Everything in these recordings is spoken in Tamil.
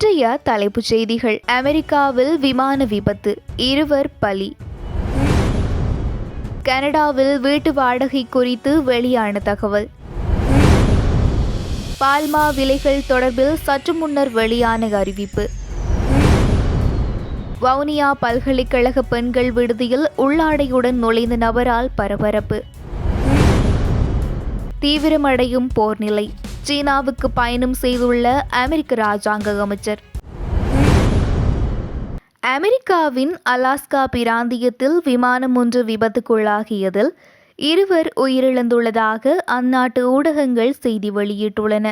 இன்றைய தலைப்புச் செய்திகள். அமெரிக்காவில் விமான விபத்து இருவர் பலி. கனடாவில் வீட்டு வாடகை குறித்து வெளியான தகவல். பால்மா விலைகள் தொடர்பில் சற்று முன்னர் வெளியான அறிவிப்பு. வவுனியா பல்கலைக்கழக பெண்கள் விடுதியில் உள்ளாடையுடன் நுழைந்த நபரால் பரபரப்பு. தீவிரமடையும் போர்நிலை. சீனாவுக்கு பயணம் செய்துள்ள அமெரிக்க ராஜாங்க அமைச்சர். அமெரிக்காவின் அலாஸ்கா பிராந்தியத்தில் விமானம் ஒன்று விபத்துக்குள்ளாகியதில் இருவர் உயிரிழந்துள்ளதாக அந்நாட்டு ஊடகங்கள் செய்தி வெளியிட்டுள்ளன.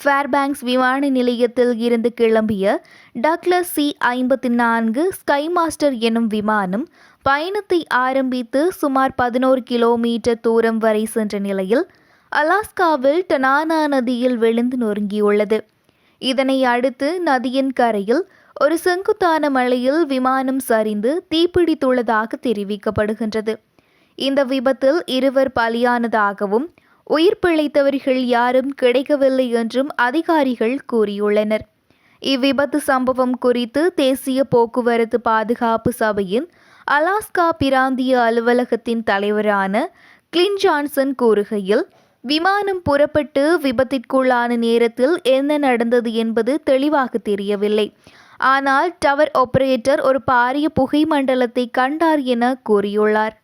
ஃபேர்பேங்க்ஸ் விமான நிலையத்தில் இருந்து கிளம்பிய டக்ளஸ் சி ஐம்பத்தி நான்கு ஸ்கை மாஸ்டர் எனும் விமானம் பயணத்தை ஆரம்பித்து சுமார் பதினோரு கிலோமீட்டர் தூரம் வரை சென்ற நிலையில் அலாஸ்காவில் டனானா நதியில் விழுந்து நொறுங்கியுள்ளது. இதனை அடுத்து நதியின் கரையில் ஒரு செங்குத்தான மலையில் விமானம் சரிந்து தீப்பிடித்துள்ளதாக தெரிவிக்கப்படுகின்றது. இந்த விபத்தில் இருவர் பலியானதாகவும் உயிர் பிழைத்தவர்கள் யாரும் கிடைக்கவில்லை என்றும் அதிகாரிகள் கூறியுள்ளனர். இவ்விபத்து சம்பவம் குறித்து தேசிய போக்குவரத்து பாதுகாப்பு சபையின் அலாஸ்கா பிராந்திய அலுவலகத்தின் தலைவரான கிளின் ஜான்சன் கூறுகையில் விமானம் புறப்பட்டு விபத்திற்குள்ளான நேரத்தில் என்ன நடந்தது என்பது தெளிவாக தெரியவில்லை. ஆனால் டவர் ஆபரேட்டர் ஒரு பாரிய புகை மண்டலத்தை கண்டார் என கூறியுள்ளார்.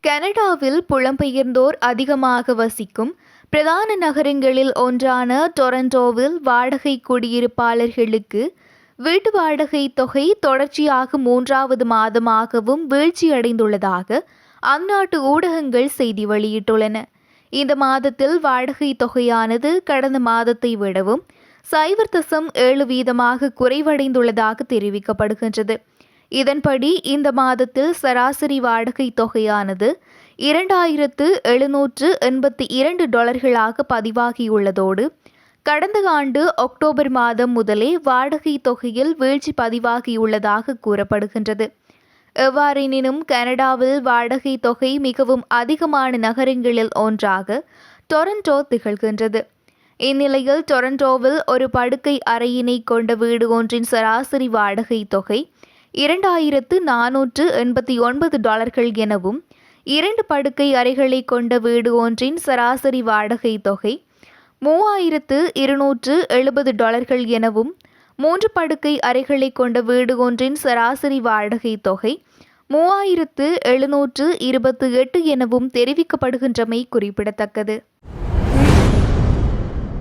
கனடாவில் புலம்பெயர்ந்தோர் அதிகமாக வசிக்கும் பிரதான நகரங்களில் ஒன்றான டொரண்டோவில் வாடகை குடியிருப்பாளர்களுக்கு வீட்டு வாடகை தொகை தொடர்ச்சியாக மூன்றாவது மாதமாகவும் வீழ்ச்சியடைந்துள்ளதாக அந்நாட்டு ஊடகங்கள் செய்தி வெளியிட்டுள்ளன. இந்த மாதத்தில் வாடகை தொகையானது கடந்த மாதத்தை விடவும் சைவர் தசம் ஏழு வீதமாக குறைவடைந்துள்ளதாக தெரிவிக்கப்படுகின்றது. இதன்படி இந்த மாதத்தில் சராசரி வாடகை தொகையானது இரண்டாயிரத்து எழுநூற்று எண்பத்தி இரண்டு டாலர்களாக பதிவாகியுள்ளதோடு கடந்த ஆண்டு அக்டோபர் மாதம் முதலே வாடகை தொகையில் வீழ்ச்சி பதிவாகியுள்ளதாக கூறப்படுகின்றது. எவ்வாறெனினும் கனடாவில் வாடகை தொகை மிகவும் அதிகமான நகரங்களில் ஒன்றாக டொரண்டோ திகழ்கின்றது. இந்நிலையில் டொரண்டோவில் ஒரு படுக்கை அறையினை கொண்ட வீடு ஒன்றின் சராசரி வாடகை தொகை இரண்டாயிரத்து நானூற்று எண்பத்தி ஒன்பது டாலர்கள் எனவும் இரண்டு படுக்கை அறைகளை கொண்ட வீடு ஒன்றின் சராசரி வாடகை தொகை மூவாயிரத்து இருநூற்று எழுபது டாலர்கள் எனவும் மூன்று படுக்கை அறைகளை கொண்ட வீடு ஒன்றின் சராசரி வாடகை தொகை மூவாயிரத்து எழுநூற்று இருபத்து எட்டு எனவும் தெரிவிக்கப்படுகின்றமை குறிப்பிடத்தக்கது.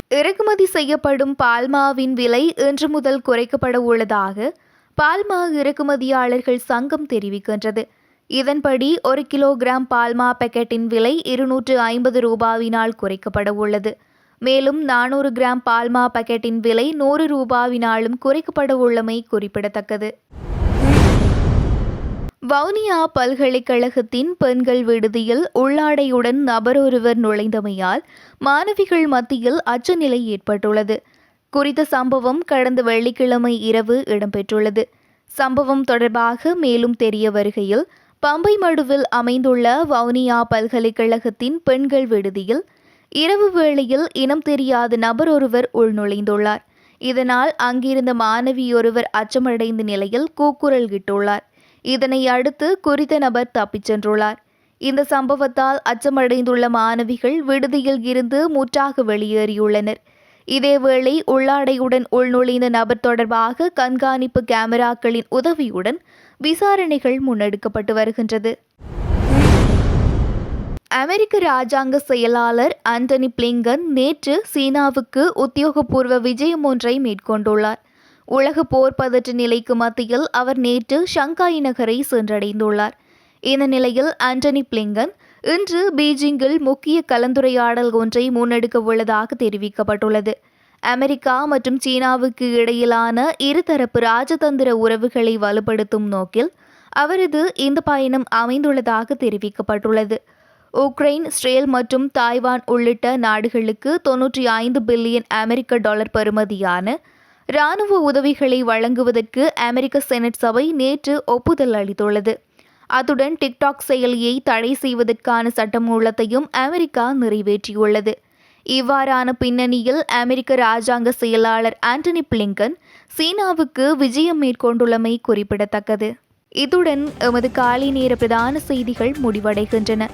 இறக்குமதி செய்யப்படும் பால்மாவின் விலை இன்று முதல் குறைக்கப்பட உள்ளதாக பால்மா இறக்குமதியாளர்கள் சங்கம் தெரிவிக்கின்றது. இதன்படி ஒரு கிலோகிராம் பால்மா பேக்கெட்டின் விலை இருநூற்று ஐம்பது ரூபாவினால் குறைக்கப்பட உள்ளது. மேலும் நானூறு கிராம் பால்மா பாக்கெட்டின் விலை நூறு ரூபாவினாலும் குறைக்கப்பட உள்ளமை குறிப்பிடத்தக்கது. வவுனியா பல்கலைக்கழகத்தின் பெண்கள் விடுதியில் உள்ளாடையுடன் நபரொருவர் நுழைந்தமையால் மாணவிகள் மத்தியில் அச்சநிலை ஏற்பட்டுள்ளது. குறித்த சம்பவம் கடந்த வெள்ளிக்கிழமை இரவு இடம்பெற்றுள்ளது. சம்பவம் தொடர்பாக மேலும் தெரிய வருகையில் பம்பை மடுவில் அமைந்துள்ள வவுனியா பல்கலைக்கழகத்தின் பெண்கள் விடுதியில் இரவு வேளையில் இனம் தெரியாத நபர் ஒருவர் உள்நுழைந்துள்ளார். இதனால் அங்கிருந்த மாணவியொருவர் அச்சமடைந்த நிலையில் கூக்குரல் இட்டுள்ளார். இதனை அடுத்து குறித்த நபர் தப்பிச் சென்றுள்ளார். இந்த சம்பவத்தால் அச்சமடைந்துள்ள மாணவிகள் விடுதியில் இருந்து முற்றாக வெளியேறியுள்ளனர். இதேவேளை உள்ளாடையுடன் உள்நுழைந்த நபர் தொடர்பாக கண்காணிப்பு கேமராக்களின் உதவியுடன் விசாரணைகள் முன்னெடுக்கப்பட்டு வருகின்றது. அமெரிக்க ராஜாங்க செயலாளர் ஆண்டனி பிளிங்கன் நேற்று சீனாவுக்கு உத்தியோகபூர்வ விஜயம் ஒன்றை மேற்கொண்டுள்ளார். உலக போர் பதற்ற நிலைக்கு மத்தியில் அவர் நேற்று ஷங்காய் நகரை சென்றடைந்துள்ளார். இந்த நிலையில் ஆண்டனி பிளிங்கன் இன்று பீஜிங்கில் முக்கிய கலந்துரையாடல் ஒன்றை முன்னெடுக்க உள்ளதாக தெரிவிக்கப்பட்டுள்ளது. அமெரிக்கா மற்றும் சீனாவுக்கு இடையிலான இருதரப்பு ராஜதந்திர உறவுகளை வலுப்படுத்தும் நோக்கில் அவரது இந்த பயணம் அமைந்துள்ளதாக தெரிவிக்கப்பட்டுள்ளது. உக்ரைன் இஸ்ரேல் மற்றும் தாய்வான் உள்ளிட்ட நாடுகளுக்கு தொன்னூற்றி ஐந்து பில்லியன் அமெரிக்க டாலர் பெறுமதியான இராணுவ உதவிகளை வழங்குவதற்கு அமெரிக்க செனட் சபை நேற்று ஒப்புதல் அளித்துள்ளது. அத்துடன் டிக்டாக் செயலியை தடை செய்வதற்கான சட்டமூலத்தையும் அமெரிக்கா நிறைவேற்றியுள்ளது. இவ்வாறான பின்னணியில் அமெரிக்க ராஜாங்க செயலாளர் ஆண்டனி பிளிங்கன் சீனாவுக்கு விஜயம் மேற்கொண்டுள்ளமை குறிப்பிடத்தக்கது. இத்துடன் எமது காலை நேர பிரதான செய்திகள் முடிவடைகின்றன.